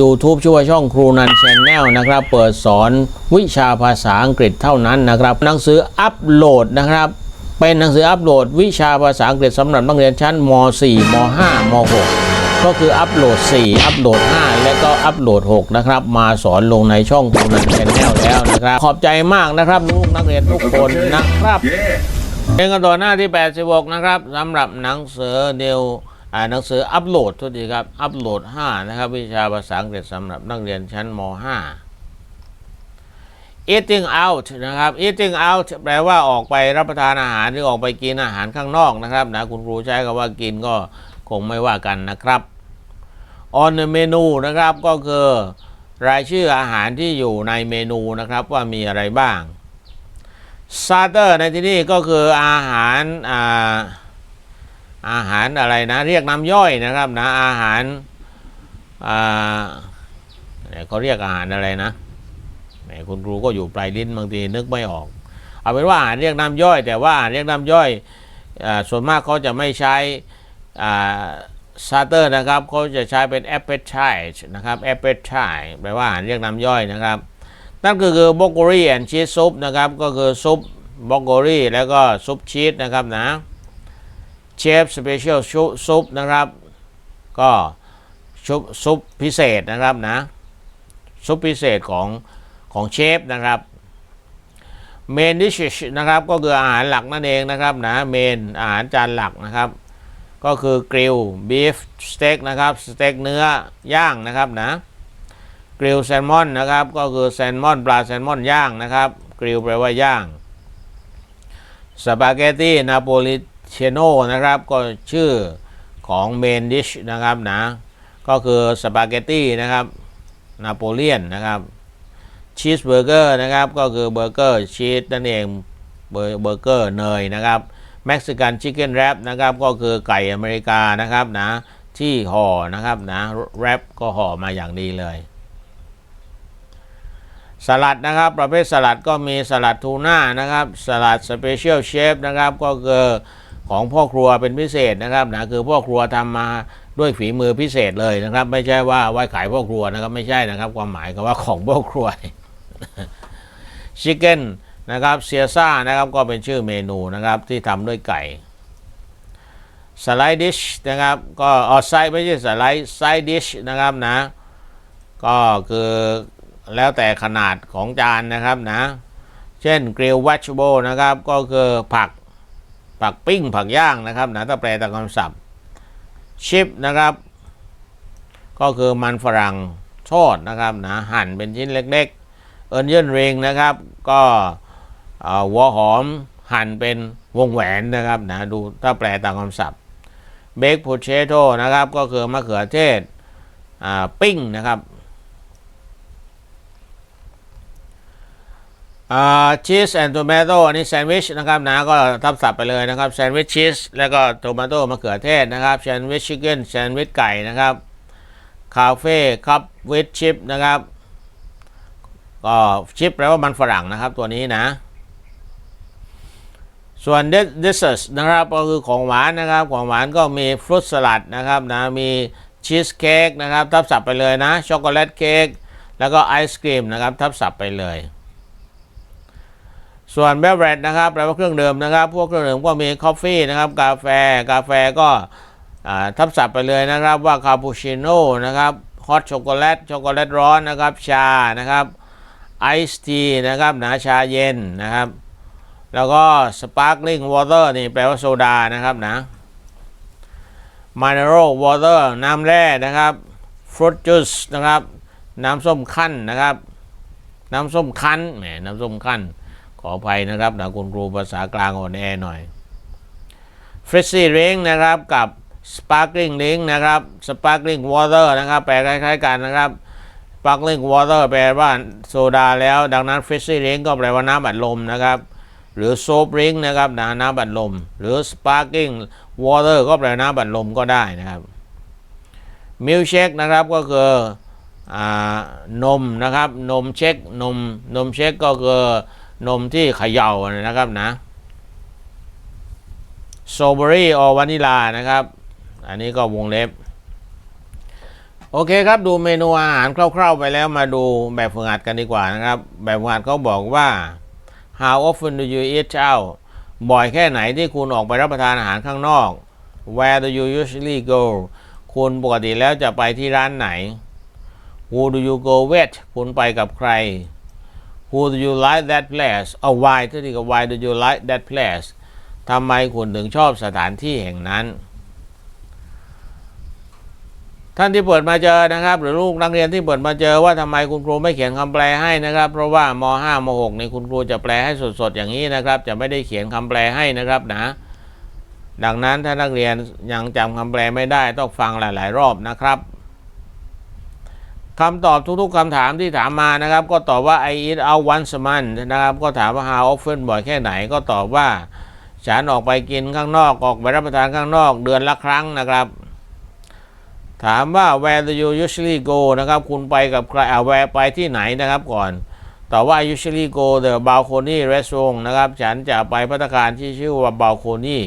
YouTube ชื่อว่าช่องครูนันแชนแนลนะครับ เปิดสอนวิชาภาษาอังกฤษเท่านั้นนะครับ หนังสืออัปโหลดนะครับ เป็นหนังสืออัปโหลด วิชาภาษาอังกฤษสำหรับนักเรียนชั้นม .4 ม .5 ม .6 ก็คืออัปโหลด 4 อัปโหลด 5 และก็อัปโหลด 6 นะครับ มาสอนลงในช่องครูนันแชนแนลแล้วนะครับ ขอบใจมากนะครับลูกนักเรียนทุกคนนะครับเป็นกันต่อหน้าที่ 86 นะครับสำหรับหนังสือเดียว หนังสืออัปโหลดทุกทีครับ อัปโหลด 5 นะครับ วิชาภาษาอังกฤษสำหรับนักเรียนชั้นม .5 eating out นะครับ eating out แปลว่าออกไปรับประทานอาหารหรือออกไปกินอาหารข้างนอกนะครับนะคุณครูใช้คำว่ากินก็คงไม่ว่ากันนะครับ on the menu นะครับก็คือรายชื่ออาหารที่อยู่ในเมนูนะครับว่ามีอะไรบ้าง starter ในที่นี้ก็คืออาหารอ่า อาหารอะไรนะ เรียกน้ำย่อยนะครับนะอาหารอ่าเขาเรียกอาหารอะไรนะแหมคุณครูก็อยู่ปลายลิ้นบางทีนึกไม่ออก เอาเป็นว่าอาหารเรียกน้ำย่อย แต่ว่าอาหารเรียกน้ำย่อยอส่วนมากเขาจะไม่ใช้สตาเตอร์นะครับเขาจะใช้เป็น appetite นะครับ appetite แปลว่าอาหารเรียกน้ำย่อยนะครับ นั่นก็คือบล็อกโกรี่แอนชีสซุปนะครับก็คือซุปบล็อกโกรี่แล้วก็ซุปชีสนะครับนะ เชฟสเปเชียลซุปนะครับ ก็ซุปซุปพิเศษนะครับนะซุปพิเศษของของเชฟนะครับเมนดิชนะครับก็คืออาหารหลักนั่นเองนะครับนะเมนอาหารจานหลักนะครับ ก็คือกริลบีฟสเต็กนะครับสเต็กเนื้อย่างนะครับนะกริลแซลมอนนะครับก็คือแซลมอนปลาแซลมอนย่างนะครับกริลแปลว่าย่างสปาเกตตี้นาโปลิ เชโนนะครับก็ชื่อของเมนดิชนะครับนะก็คือสปาเกตตี้นะครับนาโปเลียนนะครับชีสเบอร์เกอร์นะครับก็คือเบอร์เกอร์ชีสนั่นเองเบอร์เบอร์เกอร์เนยนะครับเม็กซิกันชิคเก้นแรปนะครับก็คือไก่อเมริกานะครับนะที่ห่อนะครับนะแรปก็ห่อมาอย่างดีเลยสลัดนะครับประเภทสลัดก็มีสลัดทูน่านะครับสลัดสเปเชียลเชฟนะครับก็คือ ของพ่อครัวเป็นพิเศษนะครับนะคือพ่อครัวทำมาด้วยฝีมือพิเศษเลยนะครับ ไม่ใช่ว่าไว้ขายพ่อครัวนะครับไม่ใช่นะครับ ความหมายก็ว่าของพ่อครัวชิคเก้นนะครับเซียซ่านะครับก็เป็นชื่อเมนูนะครับที่ทำด้วยไก่สไลด์ดิชนะครับก็ออไซไม่ใช่สไลด์ไซดิชนะครับนะก็คือแล้วแต่ขนาดของจานนะครับนะ เช่นกริลวัชโบนะครับ ก็คือผัก ผักปิ้งผักย่างนะครับนะถ้าแปลตามคำศัพท์ชิปนะครับ ก็คือมันฝรั่งทอดนะครับนะหั่นเป็นชิ้นเล็กๆ เอินเยินเริงนะครับ ก็หัวหอมหั่นเป็นวงแหวนนะครับนะดูถ้าแปลตามคำศัพท์เบคโพเชโตนะครับ ก็คือมะเขือเทศปิ้งนะครับ ชีสแอนด์โทมาโตอันนี้แซนด์วิชนะครับนะก็ทับศัพท์ไปเลยนะครับแซนด์วิชชีสแล้วก็โทมาโตมะเขือเทศนะครับแซนด์วิชชิคเก้นแซนด์วิชไก่นะครับคาเฟ่คัพวิชชิปนะครับก็ชิปแปลว่ามันฝรั่งนะครับตัวนี้นะ ส่วนเดสเซอร์นะครับก็คือของหวานนะครับของหวานก็มีฟรุตสลัดนะครับนะมีชีสเค้กนะครับทับศัพท์ไปเลยนะช็อกโกแลตเค้กแล้วก็ไอศครีมนะครับทับศัพท์ไปเลย ส่วนเบเวอร์นะครับแปลว่าเครื่องดื่มนะครับ พวกเครื่องดื่มก็มีกาแฟนะครับ กาแฟ กาแฟก็ทับศัพท์ไปเลยนะครับว่าคาปูชิโน่นะครับฮอตช็อกโกแลตช็อกโกแลตร้อนนะครับ ชานะครับไอซ์ทีนะครับหนาชาเย็นนะครับ แล้วก็สปาร์คลิงวอเตอร์นี่แปลว่าโซดานะครับนะมินเนอรัลวอเตอร์น้ำแร่นะครับฟรุตจูสนะครับ น้ำส้มคั้นนะครับ น้ำส้มคั้นแหมน้ำส้มคั้นข ออภัยนะครับนะคุณครูภาษากลางอ่อนแอหน่อยฟร i ซี่ริงนะครับกับสปาร์ l ลิงลิงนะครับสปาร์ l ลิงวอเตอร์นะครับ แปลคล้ายๆกันนะครับสปาร์ l ลิงวอเตอร์แปลว่าโซดาแล้ว ดังนั้นฟร i ซี่ริงก็แปลว่าน้ำอัดลมนะครับ หรือโซฟริงนะครับนะน้ำอัดลม หรือสปาร์ l ลิงวอเตอร์ก็แปลว่าน้ำอัดลมก็ได้นะครับมิลเชคนะครับก็คืออนมนะครับ นมเช็คนมนมเช็คก็คือ นมที่เขย่านะครับนะสตรอเบอรี่ออวานิลานะครับ อันนี้ก็วงเล็บ โอเคครับดูเมนูอาหารคร่าวๆไปแล้วมาดูแบบฝึกหัดกันดีกว่านะครับ แบบฝึกหัดเขาบอกว่า how often do you eat out บ่อยแค่ไหนที่คุณออกไปรับประทานอาหารข้างนอก where do you usually go คุณปกติแล้วจะไปที่ร้านไหน who do you go with คุณไปกับใคร who do you like that place เอา why ที่ดีกับ why do you like that place ทำไมคุณถึงชอบสถานที่แห่งนั้น ท่านที่เปิดมาเจอนะครับ หรือลูกนักเรียนที่เปิดมาเจอว่าทำไมคุณครูไม่เขียนคำแปลให้นะครับ เพราะว่าม5ม6นี่คุณครูจะแปลให้สดๆอย่างนี้นะครับ จะไม่ได้เขียนคำแปลให้นะครับนะดังนั้นถ้านักเรียนยังจำคำแปลไม่ได้ต้องฟังหลาย ๆ รอบนะครับ คำตอบทุกๆคำถามที่ถามมานะครับ ก็ตอบว่า I eat out once a month นะครับ ก็ถามว่า how often บ่อยแค่ไหนก็ตอบว่า ฉันออกไปกินข้างนอกออกไปรับประทานข้างนอกเดือนละครั้งนะครับถามว่า where do you usually go นะครับ คุณไปกับใครอ่า where ไปที่ไหนนะครับก่อนตอบว่า usually go the balcony restaurant นะครับ ฉันจะไปพัตตาคารที่ชื่อว่า balcony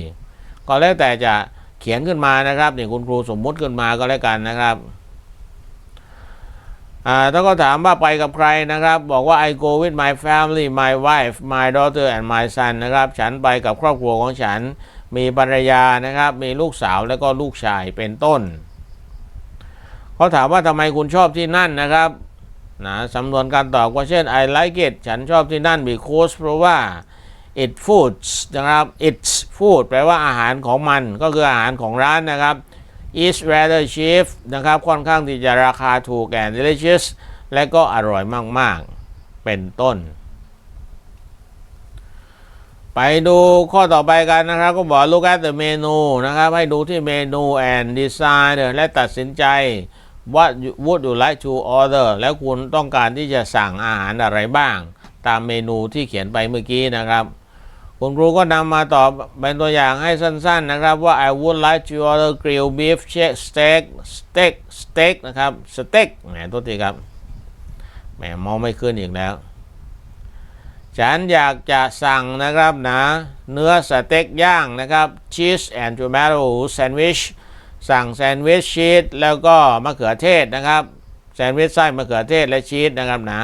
ก็แล้วแต่จะเขียนขึ้นมานะครับนี่คุณครูสมมุติขึ้นมาก็แล้วกันนะครับ อ่าถ้าก็ถามว่าไปกับใครนะครับ บอกว่า I go with my family my wife my daughter and my son นะครับ ฉันไปกับครอบครัวของฉัน มีภรรยานะครับ มีลูกสาวแล้วก็ลูกชายเป็นต้นเขาถามว่าทำไมคุณชอบที่นั่นนะครับนะสำนวนการตอบก็เช่น I like it ฉันชอบที่นั่น because เพราะว่า it foods นะครับ it's food แปลว่าอาหารของมันก็คืออาหารของร้านนะครับ is rather cheap นะครับค่อนข้างที่จะราคาถูก and delicious และก็อร่อยมาก ๆ เป็นต้น ไปดูข้อต่อไปกันนะครับ ก็บอก look at the menu นะครับ ให้ดูที่เมนู and decide และตัดสินใจ what you- would you like to order แล้วคุณต้องการที่จะสั่งอาหารอะไรบ้าง ตามเมนูที่เขียนไปเมื่อกี้นะครับ คุณครูก็นำมาตอบเป็นตัวอย่างให้สั้นๆนะครับว่า I would like to order grilled beef steak steak steak นะครับ steak แหมตัวทีครับแหมมองไม่ขึ้นอีกแล้ว ฉันอยากจะสั่งนะครับนะเนื้อสเต็กย่างนะครับ cheese and tomato sandwich สั่งแซนด์วิชชีสแล้วก็มะเขือเทศนะครับแซนด์วิชไส้มะเขือเทศและชีสนะครับนะ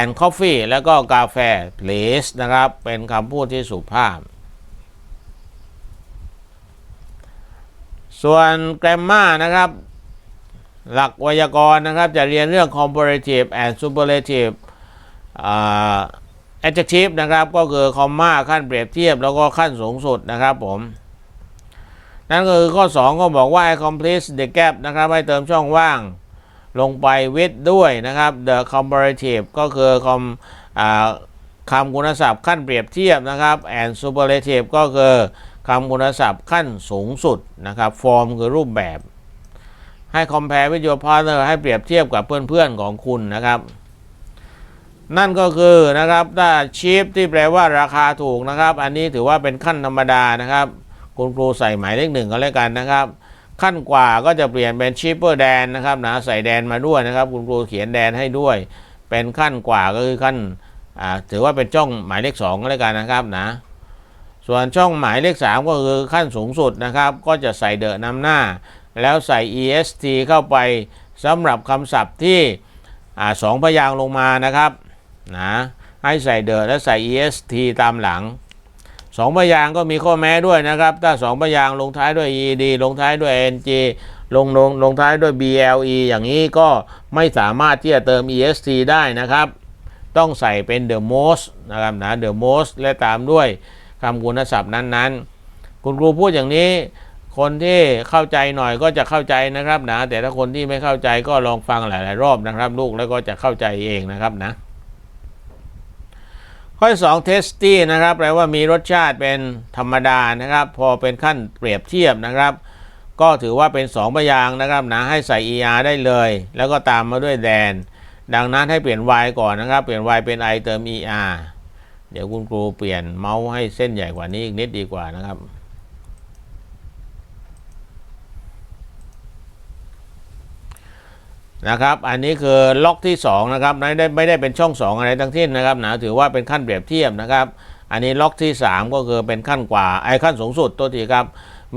and coffee แล้วก็กาแฟ please นะครับ เป็นคำพูดที่สุภาพ ส่วน grammar นะครับ หลักไวยากรณ์นะครับ จะเรียนเรื่อง comparative and superlative อ่า adjective นะครับ ก็คือคอมมาขั้นเปรียบเทียบ แล้วก็ขั้นสูงสุดนะครับผม นั่นก็คือข้อ 2 ก็บอกว่า I complete the gap นะครับ ให้เติมช่องว่าง ลงไป with ด้วยนะครับ the comparative ก็คือคำอคำคุณศัพท์ขั้นเปรียบเทียบนะครับ and superlative ก็คือคำคุณศัพท์ขั้นสูงสุดนะครับ form คือรูปแบบ ให้ compare with your partner ให้เปรียบเทียบกับเพื่อนๆของคุณนะครับ นั่นก็คือนะครับถ้า cheap ที่แปลว่าราคาถูกนะครับ อันนี้ถือว่าเป็นขั้นธรรมดานะครับ คุณครูใส่หมายเลขหนึ่งก็แล้วกันนะครับ ขั้นกว่าก็จะเปลี่ยนเป็น cheaper than นะครับนะใส่แดนมาด้วยนะครับ คุณครูเขียนแดนให้ด้วย เป็นขั้นกว่าก็คือขั้นถือว่าเป็นช่องหมายเลขสองก็แล้วกันนะครับนะส่วนช่องหมายเลขสามก็คือขั้นสูงสุดนะครับ ก็จะใส่เดอะนำหน้า แล้วใส่ est เข้าไปสำหรับคำศัพท์ที่สองพยางค์ลงมานะครับนะให้ใส่เดอะและใส่ est ตามหลัง สองพยางก็มีข้อแม้ด้วยนะครับ ถ้าสองพยางลงท้ายด้วย ed ลงท้ายด้วย ng ลงลงลงท้ายด้วย ble อย่างนี้ก็ไม่สามารถที่จะเติม est ได้นะครับ ต้องใส่เป็น the most นะครับนะ the most และตามด้วยคำคุณศัพท์นั้นๆ คุณครูพูดอย่างนี้ คนที่เข้าใจหน่อยก็จะเข้าใจนะครับนะ แต่ถ้าคนที่ไม่เข้าใจก็ลองฟังหลาย ๆ รอบนะครับ ลูกแล้วก็จะเข้าใจเองนะครับนะ ข้อที่สอง tasty นะครับแปลว่ามีรสชาติเป็นธรรมดานะครับ พอเป็นขั้นเปรียบเทียบนะครับ ก็ถือว่าเป็นสองพยางนะครับนะให้ใส่ er ได้เลย แล้วก็ตามมาด้วยแดน ดังนั้นให้เปลี่ยน y ก่อนนะครับ เปลี่ยน y เป็น i เติม er เดี๋ยวคุณครูเปลี่ยนเมาส์ให้เส้นใหญ่กว่านี้อีกนิดดีกว่านะครับ นะครับ อันนี้คือล็อกที่2นะครับไม่ได้ไม่ได้เป็นช่อง 2 อะไรทั้งสิ้นนะครับนะถือว่าเป็นขั้นเปรียบเทียบนะครับ อันนี้ล็อกที่ 3 ก็คือเป็นขั้นกว่าไอ้ขั้นสูงสุดตัวทีครับ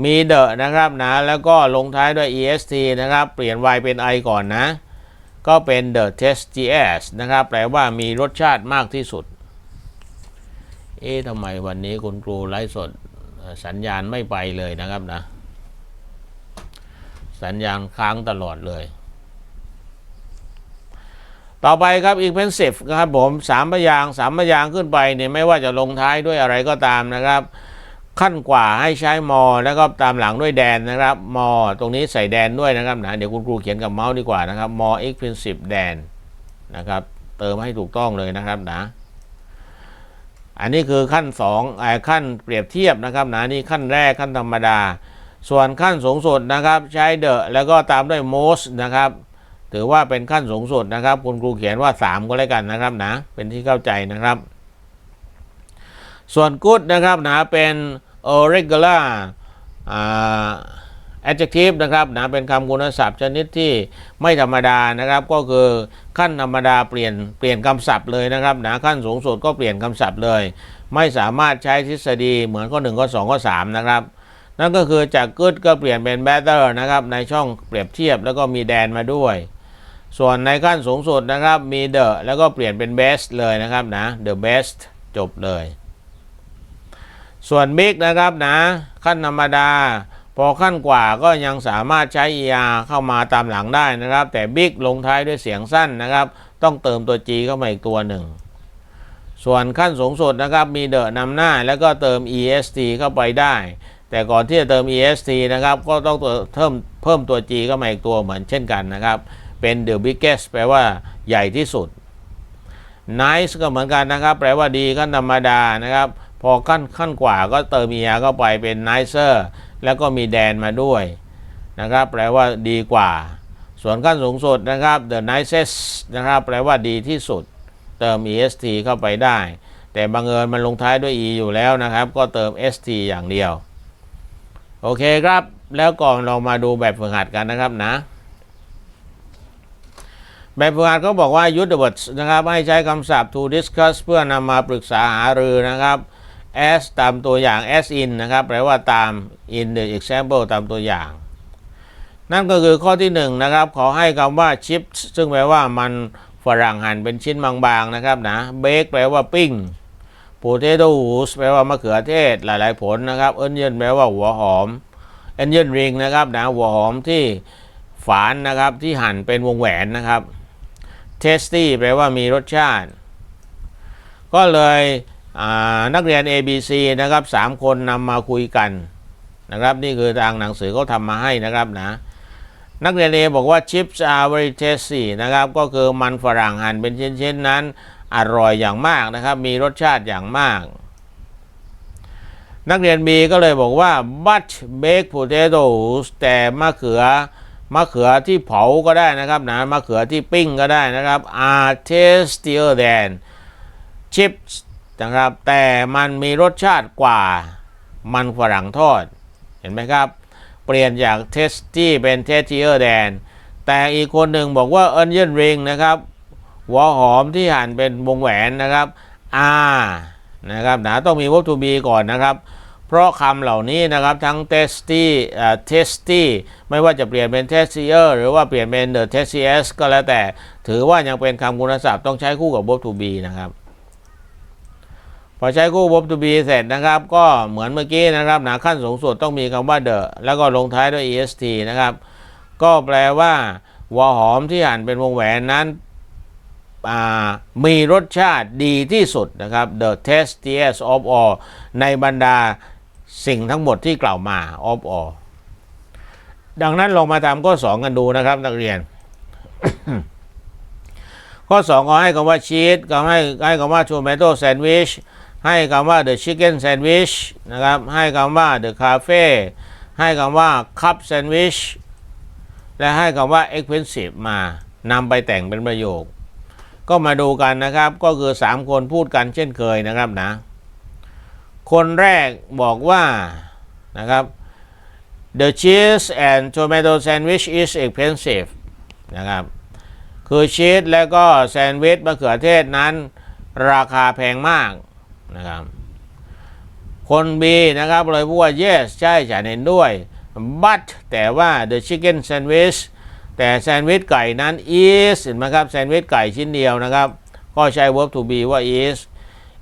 มีเดอะนะครับนะแล้วก็ลงท้ายด้วย est นะครับ เปลี่ยน y เป็น i ก่อนนะ ก็เป็น the tasties นะครับ แปลว่ามีรสชาติมากที่สุด เอ๊ะทำไมวันนี้คุณครูไลฟ์สดสัญญาณไม่ไปเลยนะครับนะ สัญญาณค้างตลอดเลย ต่อไปครับ expensive นะครับผมสามพยางสามพยางขึ้นไปเนี่ยไม่ว่าจะลงท้ายด้วยอะไรก็ตามนะครับ ขั้นกว่าให้ใช้มอ แล้วก็ตามหลังด้วยแดนนะครับมอ ตรงนี้ใส่แดนด้วยนะครับนะเดี๋ยวคุณครูเขียนกับเมาส์ดีกว่านะครับมอ expensive แดนนะครับ เติมให้ถูกต้องเลยนะครับนะ อันนี้คือขั้นสองไอ้ขั้นเปรียบเทียบนะครับนะนี่ขั้นแรกขั้นธรรมดา ส่วนขั้นสูงสุดนะครับ ใช้เดอะแล้วก็ตามด้วย most นะครับ ถือว่าเป็นขั้นสูงสุดนะครับ คุณครูเขียนว่า 3 ก็แล้วกันนะครับนะเป็นที่เข้าใจนะครับ ส่วน good นะครับนะเป็น irregular adjective นะครับนะเป็นคำคุณศัพท์ชนิดที่ไม่ธรรมดานะครับ ก็คือขั้นธรรมดาเปลี่ยนเปลี่ยนคำศัพท์เลยนะครับนะขั้นสูงสุดก็เปลี่ยนคำศัพท์เลย ไม่สามารถใช้ทฤษฎีเหมือนข้อ1ข้อ2ข้อ3นะครับนั่นก็คือจาก good ก็เปลี่ยนเป็น better นะครับในช่องเปรียบเทียบแล้วก็มีแดนมาด้วย ส่วนในขั้นสูงสุดนะครับมี the แล้วก็เปลี่ยนเป็น best เลยนะครับนะ the best จบเลย ส่วน big นะครับนะ ขั้นธรรมดา พอขั้นกว่าก็ยังสามารถใช้ er เข้ามาตามหลังได้นะครับ แต่ big ลงท้ายด้วยเสียงสั้นนะครับ ต้องเติมตัว g เข้ามาอีกตัวหนึ่ง ส่วนขั้นสูงสุดนะครับมี the นำหน้าแล้วก็เติม est เข้าไปได้แต่ก่อนที่จะเติม est นะครับ ก็ต้องเพิ่มเพิ่มตัว g เข้ามาอีกตัวเหมือนเช่นกันนะครับ เป็น the biggest แปลว่าใหญ่ที่สุด nice ก็เหมือนกันนะครับ แปลว่าดีขั้นธรรมดานะครับ พอขั้นขั้นกว่าก็เติม er เข้าไปเป็น nicer แล้วก็มีแดนมาด้วยนะครับ แปลว่าดีกว่า ส่วนขั้นสูงสุดนะครับ the nicest นะครับ แปลว่าดีที่สุด เติม est เข้าไปได้ แต่บังเอิญมันลงท้ายด้วย e อยู่แล้วนะครับ ก็เติม st อย่างเดียว โอเคครับ แล้วก่อนเรามาดูแบบฝึกหัดกันนะครับนะ แบบฝึกหัดเขาบอกว่า use the words นะครับ ให้ใช้คำศัพท์ to discuss เพื่อนำมาปรึกษาหารือนะครับ as ตามตัวอย่าง as in นะครับ แปลว่าตาม in the example ตามตัวอย่าง นั่นก็คือข้อที่หนึ่งนะครับ ขอให้คำว่า chips ซึ่งแปลว่ามันฝรั่งหั่นเป็นชิ้นบางๆนะครับนะ bake แปลว่าปิ้ง potatoes แปลว่ามะเขือเทศหลายๆผลนะครับ onion แปลว่าหัวหอม onion ring นะครับนะหัวหอมที่ฝานนะครับที่หั่นเป็นวงแหวนนะครับ tasty แปลว่ามีรสชาติ ก็เลยนักเรียน ABC นะครับสามคนนำมาคุยกันนะครับ นี่คือทางหนังสือเขาทำมาให้นะครับนะนักเรียน A บอกว่า chips are very tasty นะครับ ก็คือมันฝรั่งหั่นเป็นชิ้นๆนั้นอร่อยอย่างมากนะครับ มีรสชาติอย่างมาก นักเรียน B ก็เลยบอกว่า but baked potatoes แต่มะเขือ มะเขือที่เผาก็ได้นะครับนะมะเขือที่ปิ้งก็ได้นะครับ are tastier than chips นะครับ แต่มันมีรสชาติกว่ามันฝรั่งทอด เห็นไหมครับ เปลี่ยนจาก tasty เป็น tastier than แต่อีกคนหนึ่งบอกว่า onion ring นะครับ หัวหอมที่หั่นเป็นวงแหวนนะครับ are นะครับนะต้องมี verb to be ก่อนนะครับ เพราะคำเหล่านี้นะครับทั้ง tasty เอ่อ tasty ไม่ว่าจะเปลี่ยนเป็น tastier หรือว่าเปลี่ยนเป็น the tastiest ก็แล้วแต่ ถือว่ายังเป็นคำคุณศัพท์ต้องใช้คู่กับ verb to be นะครับ พอใช้คู่ verb to be เสร็จนะครับ ก็เหมือนเมื่อกี้นะครับหนะขั้นสูงสุดต้องมีคำว่า the แล้วก็ลงท้ายด้วย est นะครับ ก็แปลว่าหัวหอมที่หั่นเป็นวงแหวนนั้นมีรสชาติดีที่สุดนะครับ the tastiest of all ในบรรดา สิ่งทั้งหมดที่กล่าวมา of all ดังนั้นลองมาทำข้อ2กันดูนะครับ นักเรียน ข้อ2ก็ให้คำว่าชีสก็ให้ให้คำว่า tomato sandwich ให้คำว่า the chicken sandwich นะครับให้คำว่า the cafe ให้คำว่า cup sandwich และให้คำว่า expensive มานำไปแต่งเป็นประโยค ก็มาดูกันนะครับ ก็คือ 3 คนพูดกันเช่นเคยนะครับนะ คนแรกบอกว่านะครับ the cheese and tomato sandwich is expensive นะครับ คือชีสแล้วก็แซนด์วิชมะเขือเทศนั้น ราคาแพงมากนะครับ คน B นะครับเลยพูดว่า yes ใช่ฉันเห็นด้วย but แต่ว่า the chicken sandwich แต่แซนด์วิชไก่นั้น is เห็นไหมครับ แซนด์วิชไก่ชิ้นเดียวนะครับ ก็ใช้ verb to be ว่า is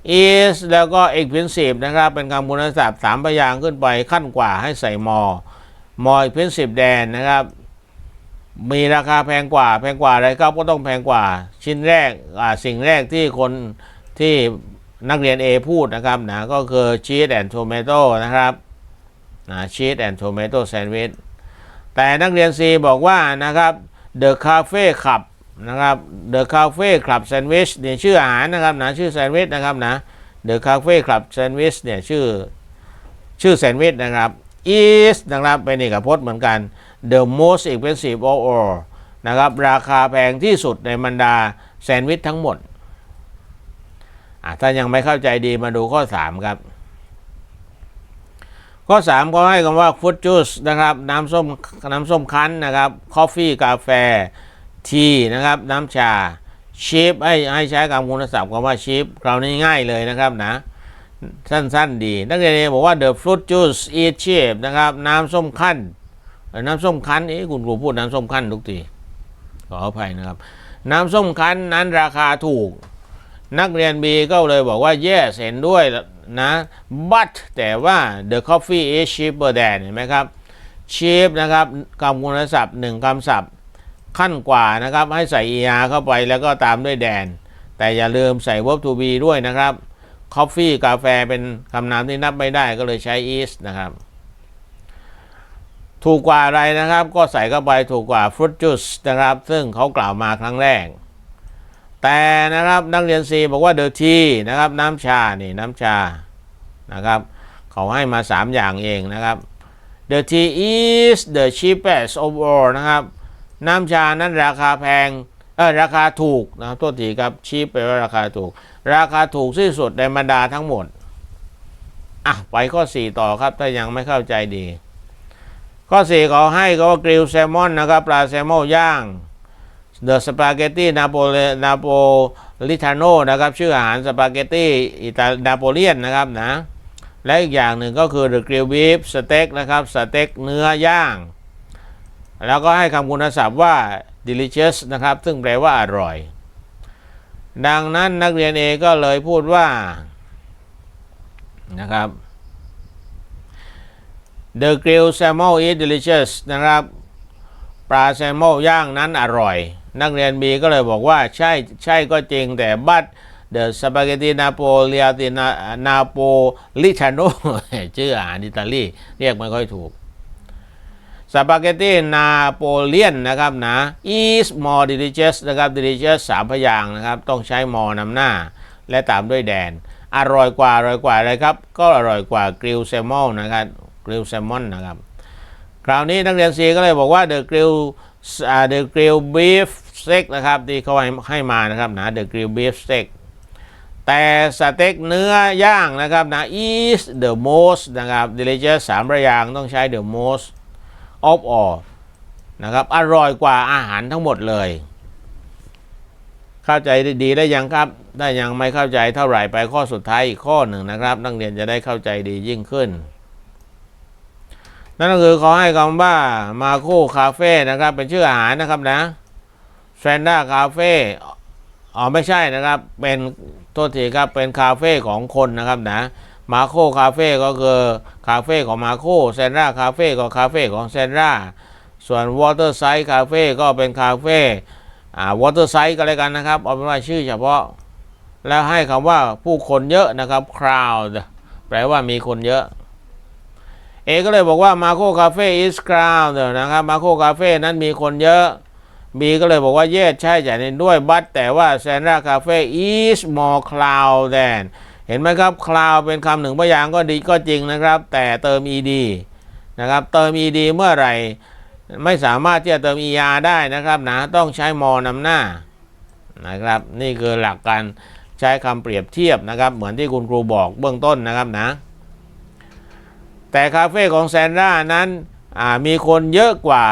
is แล้วก็ expensive นะครับ เป็นคำคุณศัพท์สามพยางค์ขึ้นไปขั้นกว่าให้ใส่ more more expensive than นะครับ มีราคาแพงกว่าแพงกว่าอะไรครับก็ต้องแพงกว่า ชิ้นแรกสิ่งแรกที่คนที่นักเรียน A พูดนะครับนะก็คือ cheese and tomato นะครับนะ cheese and tomato sandwich แต่นักเรียน C บอกว่านะครับ The Cafe Club นะครับ The Cafe Club Sandwich เนี่ยชื่ออาหารนะครับนะชื่อแซนด์วิชนะครับนะ The Cafe Club Sandwich เนี่ยชื่อชื่อแซนด์วิชนะครับ is นะครับเป็นเอกพจน์เหมือนกัน The most expensive of all นะครับราคาแพงที่สุดในบรรดาแซนด์วิชทั้งหมดถ้ายังไม่เข้าใจดีมาดูข้อ 3 ครับ ข้อ 3 ก็ให้คำว่า fruit juice นะครับน้ำส้มน้ำส้มคั้นนะครับ coffee กาแฟ tea นะครับน้ำชา cheap ให้ให้ใช้คำคุณศัพท์คำว่า cheap คราวนี้ง่ายเลยนะครับนะ สั้นๆดี นักเรียนบอกว่า the fruit juice is cheap นะครับ น้ำส้มคั้น น้ำส้มคั้นเอ๊ะคุณครูพูดน้ำส้มคั้นทุกทีขออภัยนะครับ น้ำส้มคั้นนั้นราคาถูก นักเรียน B ก็เลยบอกว่า yes เห็นด้วยนะ but แต่ว่า the coffee is cheaper than เห็นไหมครับ cheap นะครับคำคุณศัพท์หนึ่งคำศัพท์ ขั้นกว่านะครับ ให้ใส่ er เข้าไปแล้วก็ตามด้วย than แต่อย่าลืมใส่ verb to be ด้วยนะครับ coffee กาแฟเป็นคำนามที่นับไม่ได้ก็เลยใช้ is นะครับ ถูกกว่าอะไรนะครับ ก็ใส่เข้าไปถูกกว่า fruit juice นะครับ ซึ่งเขากล่าวมาครั้งแรก แต่นะครับนักเรียน C บอกว่า the tea นะครับน้ำชา นี่น้ำชา นะครับเขาให้มา 3 อย่างเองนะครับ the tea is the cheapest of all นะครับ น้ำชานั้นราคาแพงเออราคาถูกนะครับโทษทีครับ cheap แปว่าราคาถูก ราคาถูกที่สุดในบรรดาทั้งหมดอะไปข้อ 4 ต่อครับถ้ายังไม่เข้าใจดี ข้อ4เขาให้ก็ว่ากริลแซลมอนนะครับปลาแซลมอนย่างเดอะสปาเกตตี้นาโปลนาโปลิทาโนนะครับชื่ออาหารสปาเกตตี้อิตานาโปเลียนนะครับนะและอีกอย่างหนึ่งก็คือ the grill beef สเต็กนะครับสเต็กเนื้อย่าง แล้วก็ให้คำคุณศัพท์ว่า delicious นะครับ ซึ่งแปลว่าอร่อย ดังนั้นนักเรียนเอก็เลยพูดว่า นะครับ The grilled salmon is delicious นะครับ ปลาแซลมอนย่างนั้นอร่อย นักเรียนบีก็เลยบอกว่าใช่ใช่ก็จริงแต่ but the spaghetti napoleon napolitano ชื่ออาหารอิตาลี เรียกไม่ค่อยถูก สปาเกตตี้นาโปเลียนนะครับนะ is more delicious นะครับ delicious สามพยางนะครับ ต้องใช้ more นำหน้า และตามด้วยแดน อร่อยกว่า อร่อยกว่าอะไรครับ ก็อร่อยกว่ากริลแซลมอนนะครับกริลแซลมอนนะครับ คราวนี้นักเรียนซีก็เลยบอกว่า the grill อ่า the grill beef steak นะครับที่เขาให้ให้มานะครับนะ the grill beef steak แต่สเต็กเนื้อย่างนะครับนะ is the most นะครับ delicious สามระยางต้องใช้ the most of all นะครับ อร่อยกว่าอาหารทั้งหมดเลย เข้าใจดีได้ยังครับถ้ยังไม่เข้าใจเท่าไหร่ไปข้อสุดท้ายอีกข้อหนึ่งนะครับ นักเรียนจะได้เข้าใจดียิ่งขึ้น นั่นก็คือขาให้คำว่ามาโคคาเฟ่นะครับ เป็นชื่ออาหารนะครับนะแซนด้าคาเฟ่อ๋อไม่ใช่นะครับ เป็นโทษทีครับเป็นคาเฟ่ของคนนะครับนะ มาโคคาเฟ่ก็คือคาเฟ่ของมาโคแซนด้าคาเฟ่ก็คาเฟ่ของแซนด้าส่วนวอเตอร์ไซด์คาเฟ่ก็เป็นคาเฟ่วอเตอร์ไซด์ก็เลยกันนะครับ เอาเป็นว่าชื่อเฉพาะ แล้วให้คำว่าผู้คนเยอะนะครับ crowd แปลว่ามีคนเยอะ เอก็เลยบอกว่ามาโคคาเฟ่ is crowd นะครับมาโคคาเฟ่นั้นมีคนเยอะบีก็เลยบอกว่าเยสใช่จ่ายเนด้วยบัตแต่ว่าแซนราคาเฟ่ is more cloud than เห็นไหมครับ cloud เป็นคำหนึ่งพยางก็ดีก็จริงนะครับ แต่เติม ed นะครับเติม ed เมื่อไหร่ ไม่สามารถที่จะเติม er ได้นะครับนะต้องใช้ more นำหน้านะครับนี่คือหลักการใช้คำเปรียบเทียบนะครับ เหมือนที่คุณครูบอกเบื้องต้นนะครับนะ แต่คาเฟ่ของแซนด้านั้นมีคนเยอะกว่า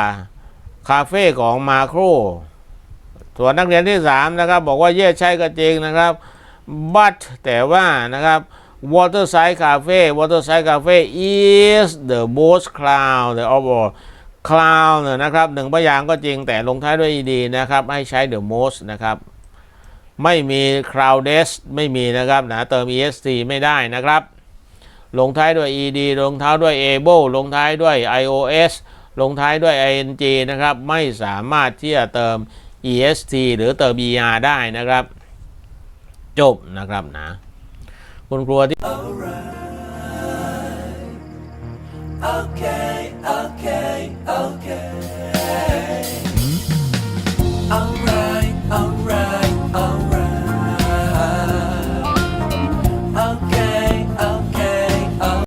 คาเฟ่ของมาโครส่วนนักเรียนที่ 3 นะครับ บอกว่าเย่ใช่ก็จริงนะครับ but แต่ว่านะครับ Waterside Cafe Waterside Cafe is the most crowd of all cloud นะครับหนึ่งพยางก็จริงแต่ลงท้ายด้วย ed นะครับ ให้ใช้ the most นะครับ ไม่มี crowded ไม่มีนะครับนะเติม est ไม่ได้นะครับ ลงท้ายด้วย ed ลงท้ายด้วย able ลงท้ายด้วย ios ลงท้ายด้วย ing นะครับ ไม่สามารถที่จะเติม est หรือเติม er ได้นะครับ จบนะครับนะคุณครัวที่ Okay, okay.